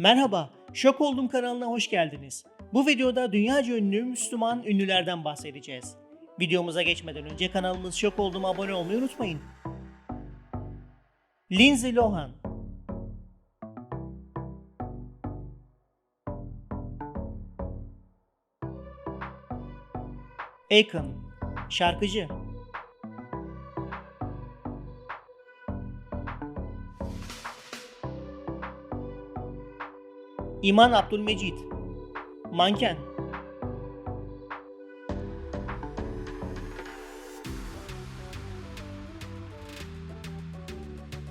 Merhaba, Şok Oldum kanalına hoş geldiniz. Bu videoda dünyaca ünlü Müslüman ünlülerden bahsedeceğiz. Videomuza geçmeden önce kanalımız Şok Oldum'a abone olmayı unutmayın. Lindsay Lohan Akon, şarkıcı. İman Abdülmecit, manken.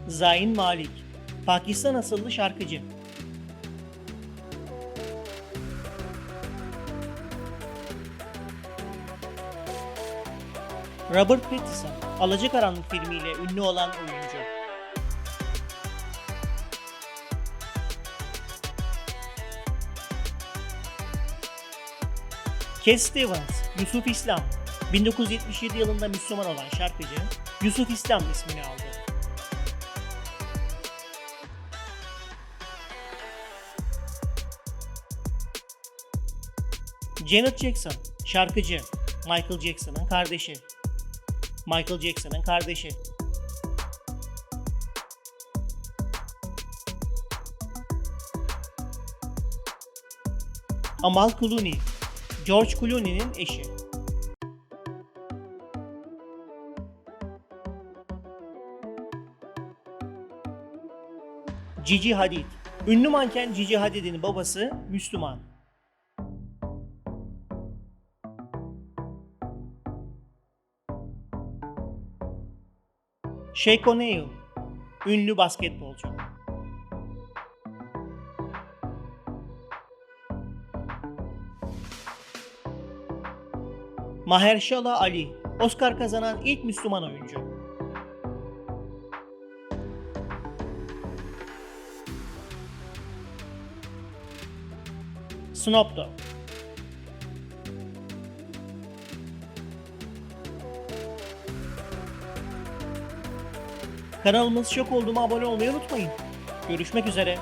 Zayn Malik, Pakistan asıllı şarkıcı. Robert Pattinson, Alacakaranlık filmiyle ünlü olan oyuncu. Cat Stevens, Yusuf İslam, 1977 yılında Müslüman olan şarkıcı, Yusuf İslam ismini aldı. Janet Jackson, şarkıcı, Michael Jackson'ın kardeşi. Michael Jackson'ın kardeşi. Amal Clooney, George Clooney'nin eşi. Gigi Hadid. Ünlü manken Gigi Hadid'in babası Müslüman. Shaq O'Neal. Ünlü basketbolcu. Mahershala Ali, Oscar kazanan ilk Müslüman oyuncu. Snoop Dogg. Kanalımız şok olduğuma abone olmayı unutmayın. Görüşmek üzere.